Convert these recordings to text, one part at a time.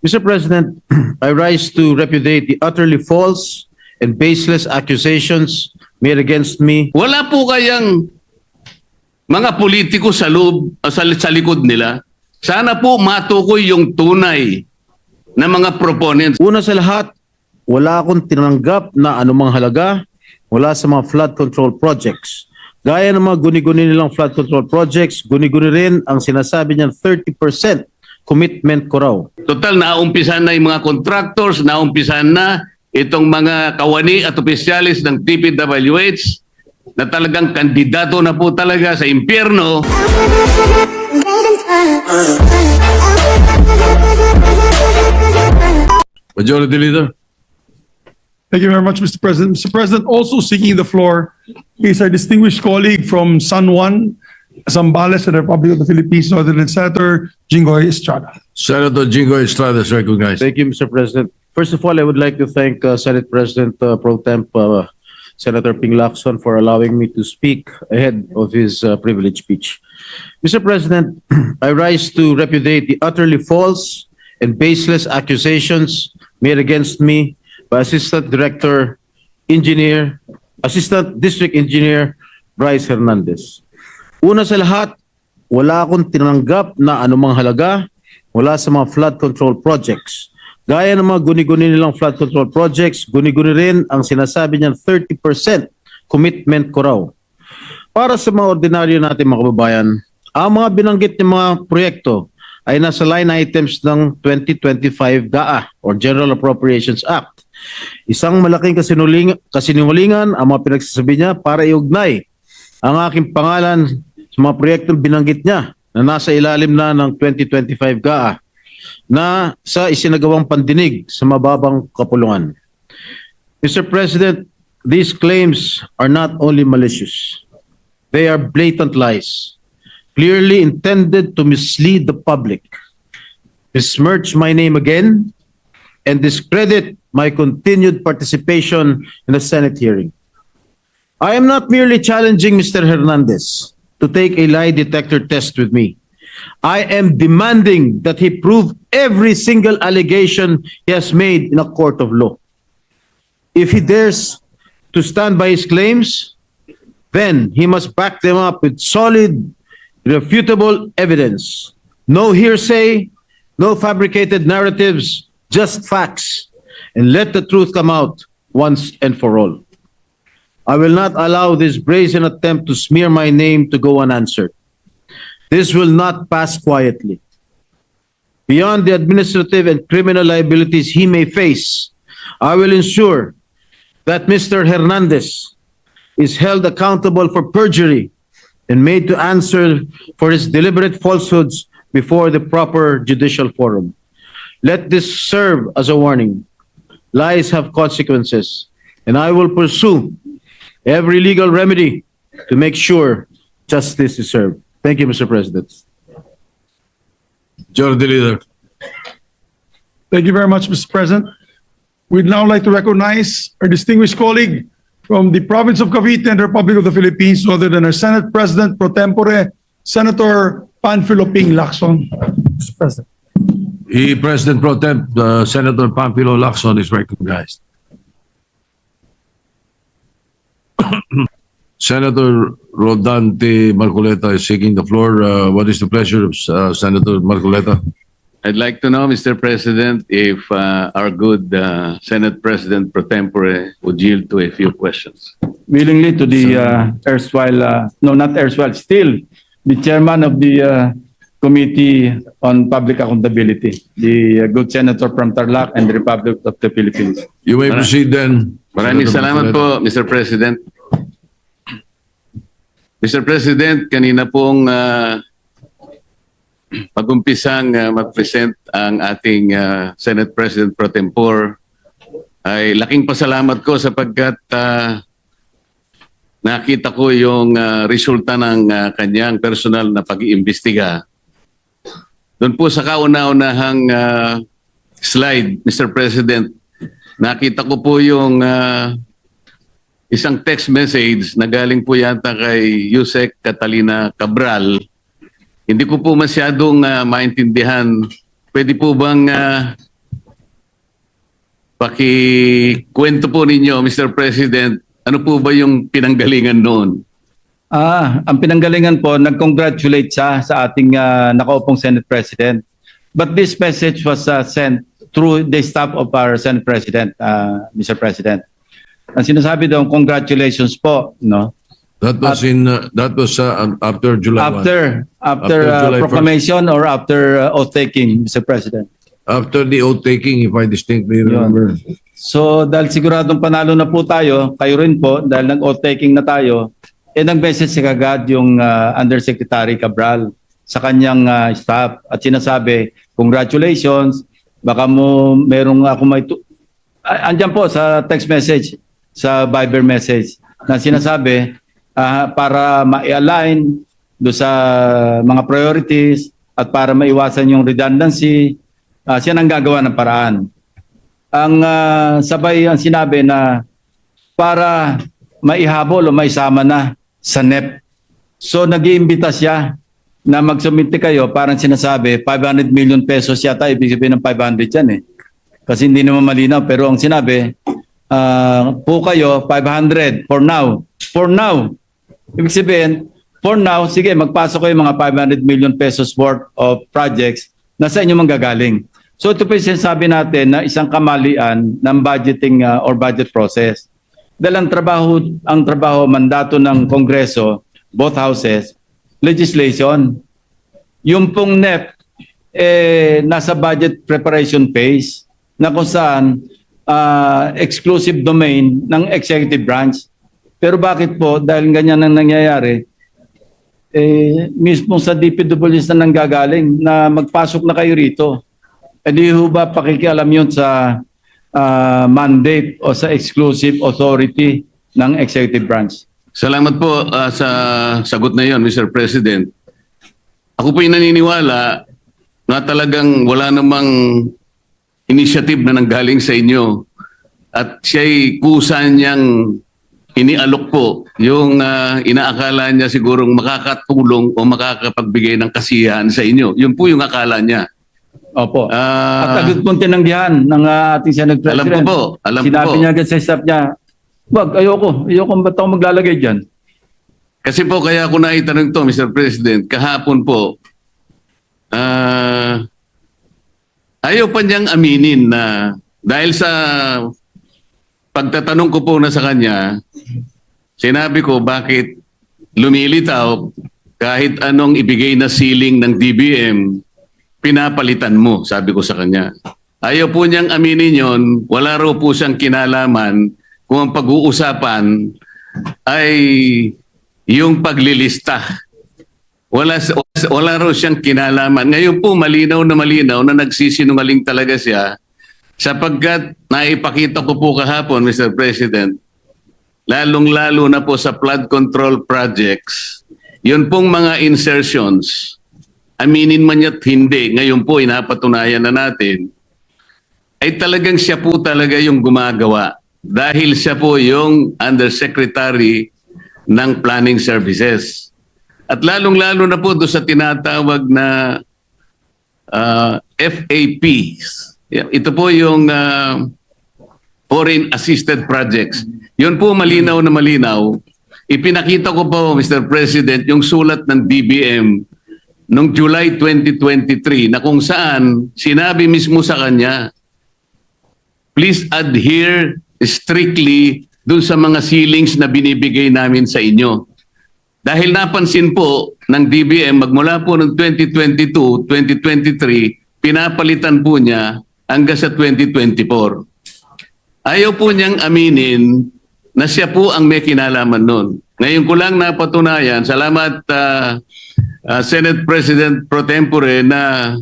Mr. President, I rise to repudiate the utterly false and baseless accusations made against me Wala po kayang mga politiko sa loob, ah, sa, sa likod nila. Sana po matukoy yung tunay na mga proponents. Una sa lahat, wala akong tinanggap na anumang halaga wala sa mga flood control projects. Gaya ng mga guni-guni nilang flood control projects, guni-guni rin ang sinasabi niyang 30% commitment ko raw. Total, naumpisan na yung mga contractors, naumpisan na itong mga kawani at opisyalis ng TPWH na talagang kandidato na po talaga sa impyerno. Majority Leader. Thank you very much, Mr. President. Mr. President, also seeking the floor is our distinguished colleague from San Juan, Zambales, and the Republic of the Philippines, Northern Senator Jingoy Estrada. Senator Jingo Estrada is recognized. Thank you, Mr. President. First of all, I would like to thank uh, Senate President uh, Pro Temp uh, Senator Ping Lacson for allowing me to speak ahead of his uh, privileged speech. Mr. President, I rise to repudiate the utterly false and baseless accusations made against me by Assistant Director Engineer, Assistant District Engineer Bryce Hernandez. Una sa lahat, wala akong tinanggap na anumang halaga wala sa mga flood control projects. Gaya ng mga guni-guni nilang flood control projects, guni-guni rin ang sinasabi niyang 30% commitment ko raw. Para sa mga ordinaryo natin mga kababayan, ang mga binanggit ng mga proyekto ay nasa line items ng 2025 GAA or General Appropriations Act. Isang malaking kasinuling, kasinungalingan ang mga pinagsasabi niya para iugnay ang aking pangalan sa mga proyektong binanggit niya na nasa ilalim na ng 2025 GAA na sa isinagawang pandinig sa mababang kapulungan. Mr. President, these claims are not only malicious, they are blatant lies, clearly intended to mislead the public, besmirch my name again, and discredit my continued participation in the Senate hearing. I am not merely challenging Mr. Hernandez to take a lie detector test with me. I am demanding that he prove every single allegation he has made in a court of law. If he dares to stand by his claims, then he must back them up with solid, refutable evidence. No hearsay, no fabricated narratives, just facts. And let the truth come out once and for all. I will not allow this brazen attempt to smear my name to go unanswered. This will not pass quietly. Beyond the administrative and criminal liabilities he may face, I will ensure that Mr. Hernandez is held accountable for perjury and made to answer for his deliberate falsehoods before the proper judicial forum. Let this serve as a warning. Lies have consequences, and I will pursue every legal remedy to make sure justice is served. Thank you, Mr. President. Majority Leader. Thank you very much, Mr. President. We'd now like to recognize our distinguished colleague from the province of Cavite and the Republic of the Philippines, other than our Senate President pro tempore, Senator Panfilo Ping Lacson. Mr. President. E President Pro Temp, uh, Senator Pampilo Lacson is recognized. Senator Rodante Marcoleta is seeking the floor. Uh, what is the pleasure of uh, Senator Marcoleta? I'd like to know, Mr. President, if uh, our good uh, Senate President pro tempore would yield to a few questions. willingly to the uh, erstwhile, uh, no, not erstwhile, still the chairman of the uh, Committee on Public Accountability, the uh, good senator from Tarlac and the Republic of the Philippines. You may proceed then. Maraming Senator salamat Marcoleta. po, Mr. President. Mr. President, kanina pong uh, pag-umpisang uh, mag-present ang ating uh, Senate President pro tempore ay laking pasalamat ko sapagkat uh, nakita ko yung uh, resulta ng uh, kanyang personal na pag-iimbestiga. Doon po sa kauna-unahang uh, slide, Mr. President, nakita ko po yung uh, isang text message na galing po yata kay Yusek Catalina Cabral. Hindi ko po masyadong uh, maintindihan. Pwede po bang uh, Pakikwento po ninyo, Mr. President, ano po ba yung pinanggalingan noon? Ah, ang pinanggalingan po, nag-congratulate siya sa ating ah, nakaupong Senate President. But this message was ah, sent through the staff of our Senate President, ah, Mr. President. Ang sinasabi doon, congratulations po, no? That was in, uh, that was uh, after July 1. After after, After ah, July 1st. proclamation or after ah, oath taking, Mr. President. After the oath taking, if I distinctly remember. So dahil siguradong panalo na po tayo, kayo rin po, dahil nag-oath taking na tayo, eh nag-message si kagad yung ah, Undersecretary Cabral sa kanyang ah, staff at sinasabi, congratulations, baka mo merong ako may... Tu- andyan po sa text message, sa Viber message, na sinasabi ah, para ma-align do sa mga priorities at para maiwasan yung redundancy, ah, siya nang gagawa ng paraan ang ah, sabay ang sinabi na para maihabol o maisama na sa NEP. So nag-iimbita siya na magsumite kayo, parang sinasabi, 500 million pesos yata, ibig sabihin ng 500 yan eh. Kasi hindi naman malinaw, pero ang sinabi, ah, po kayo, 500 for now. For now. Ibig sabihin, for now, sige, magpasok kayo mga 500 million pesos worth of projects na sa inyo manggagaling. So ito po yung sinasabi natin na isang kamalian ng budgeting uh, or budget process. Dahil ang trabaho, ang trabaho, mandato ng Kongreso, both houses, legislation. Yung pong NEP, eh, nasa budget preparation phase na kung saan ah, exclusive domain ng executive branch. Pero bakit po, dahil ganyan ang nangyayari, eh, mismo sa DPWs na nanggagaling na magpasok na kayo rito. Eh di ho ba pakikialam yun sa ah, mandate o sa exclusive authority ng executive branch? Salamat po ah, sa sagot na yon, Mr. President. Ako po yung naniniwala na talagang wala namang initiative na nanggaling sa inyo at siya'y kusa niyang inialok po yung ah, inaakala niya sigurong makakatulong o makakapagbigay ng kasiyahan sa inyo. Yun po yung akala niya. Opo. Ah, At agad pong tinanggihan ng ah, ating Senate alam President. ko po, alam Sinabi po. niya agad sa staff niya, wag, ayoko, ayoko, ba't ako maglalagay dyan? Kasi po kaya ako naitanong to, Mr. President, kahapon po, ah ayaw pa niyang aminin na dahil sa pagtatanong ko po na sa kanya, sinabi ko bakit lumilitaw kahit anong ibigay na ceiling ng DBM, pinapalitan mo, sabi ko sa kanya. Ayaw po niyang aminin yon, wala raw po siyang kinalaman kung ang pag-uusapan ay yung paglilista. Wala, wala raw siyang kinalaman. Ngayon po malinaw na malinaw na nagsisinungaling talaga siya sapagkat naipakita ko po kahapon, Mr. President, lalong-lalo na po sa flood control projects, yun pong mga insertions, aminin man ya't hindi, ngayon po inapatunayan na natin, ay talagang siya po talaga yung gumagawa dahil siya po yung undersecretary ng planning services. At lalong-lalo na po doon sa tinatawag na ah, FAPs. Yeah, Ito po yung ah, foreign assisted projects. Yun po malinaw na malinaw. Ipinakita ko po, Mr. President, yung sulat ng DBM noong July 2023 na kung saan sinabi mismo sa kanya, please adhere strictly dun sa mga ceilings na binibigay namin sa inyo. Dahil napansin po ng DBM magmula po ng 2022, 2023, pinapalitan po niya hanggang sa 2024. Ayaw po niyang aminin na siya po ang may kinalaman nun. Ngayon ko lang napatunayan, salamat ah, ah, Senate President Pro Tempore na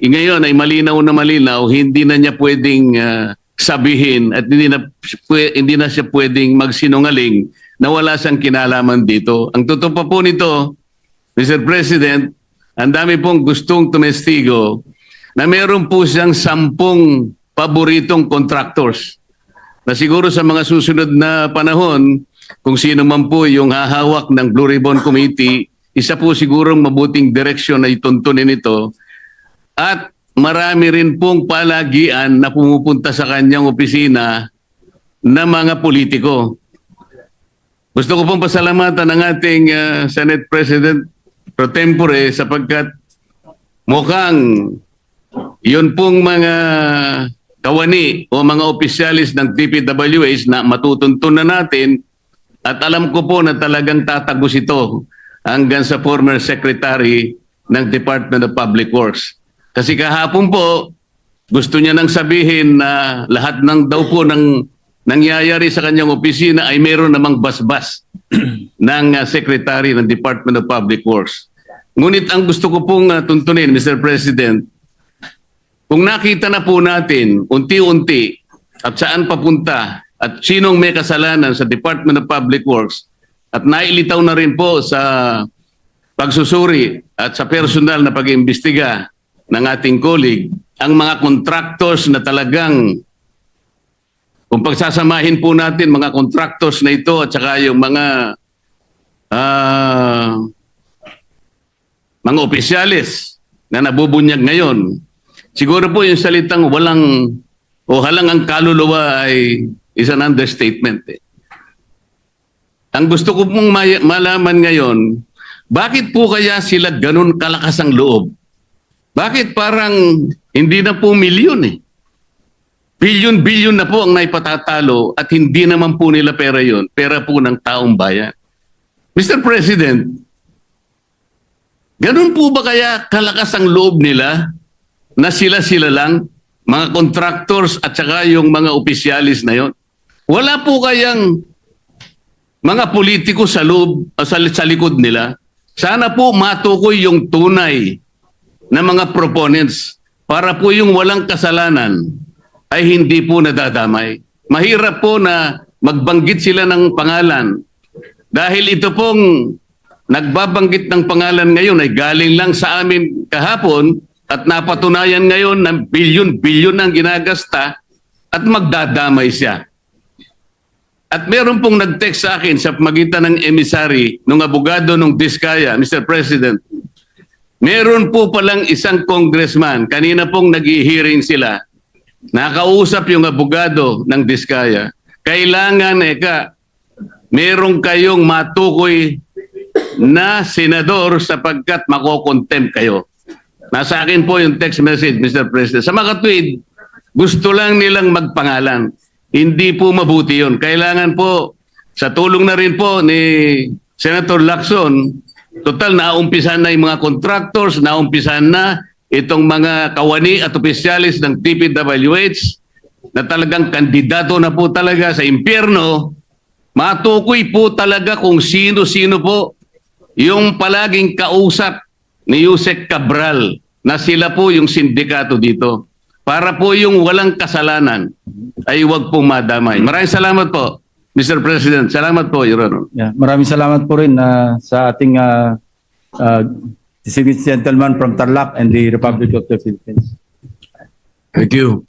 eh, ngayon ay malinaw na malinaw, hindi na niya pwedeng ah, sabihin at hindi na, hindi na siya pwedeng magsinungaling na wala siyang kinalaman dito. Ang totoo pa po nito, Mr. President, ang dami pong gustong tumestigo na meron po siyang sampung paboritong contractors na siguro sa mga susunod na panahon, kung sino man po yung hahawak ng Blue Ribbon Committee, isa po sigurong mabuting direksyon na ituntunin ito. At marami rin pong palagian na pumupunta sa kanyang opisina na mga politiko. Gusto ko pong pasalamatan ng ating uh, Senate President pro tempore sapagkat mukhang yun pong mga kawani o mga opisyalis ng DPWH na matutuntun na natin at alam ko po na talagang tatagos ito hanggang sa former secretary ng Department of Public Works. Kasi kahapon po, gusto niya nang sabihin na lahat ng daw po ng nangyayari sa kanyang opisina ay meron namang basbas ng uh, secretary ng Department of Public Works. Ngunit ang gusto ko pong uh, tuntunin, Mr. President, kung nakita na po natin unti-unti at saan papunta at sinong may kasalanan sa Department of Public Works at nailitaw na rin po sa pagsusuri at sa personal na pag-imbestiga ng ating colleague, ang mga contractors na talagang kung pagsasamahin po natin mga contractors na ito at saka yung mga ah, mga opisyalis na nabubunyag ngayon, siguro po yung salitang walang o halang ang kaluluwa ay is an understatement. Eh. Ang gusto ko pong malaman ngayon, bakit po kaya sila ganun kalakas ang loob? Bakit parang hindi na po milyon eh? Bilyon-bilyon na po ang naipatatalo at hindi naman po nila pera yon, pera po ng taong bayan. Mr. President, ganun po ba kaya kalakas ang loob nila na sila-sila lang, mga contractors at saka yung mga opisyalis na yon? Wala po kayang mga politiko sa loob, o sa, sa likod nila, sana po matukoy yung tunay na mga proponents para po yung walang kasalanan ay hindi po nadadamay. Mahirap po na magbanggit sila ng pangalan dahil ito pong nagbabanggit ng pangalan ngayon ay galing lang sa amin kahapon at napatunayan ngayon na bilyon-bilyon ang ginagasta at magdadamay siya. At meron pong nag-text sa akin sa magitan ng emisary ng abogado ng Diskaya, Mr. President. Meron po palang isang congressman, kanina pong nag-hearing sila, nakausap yung abogado ng Diskaya. Kailangan, eka, meron kayong matukoy na senador sapagkat makokontempt kayo. Nasa akin po yung text message, Mr. President. Sa mga tweet, gusto lang nilang magpangalan. Hindi po mabuti yun. Kailangan po, sa tulong na rin po ni Senator Lacson, total naumpisan na yung mga contractors, naumpisan na itong mga kawani at opisyalis ng TPWH na talagang kandidato na po talaga sa impyerno, matukoy po talaga kung sino-sino po yung palaging kausap ni Yusek Cabral na sila po yung sindikato dito. Para po yung walang kasalanan ay huwag pong madamay. Maraming salamat po, Mr. President. Salamat po, Your Honor. Yeah, maraming salamat po rin ah, sa ating uh, uh, distinguished gentleman from Tarlac and the Republic of the Philippines. Thank you.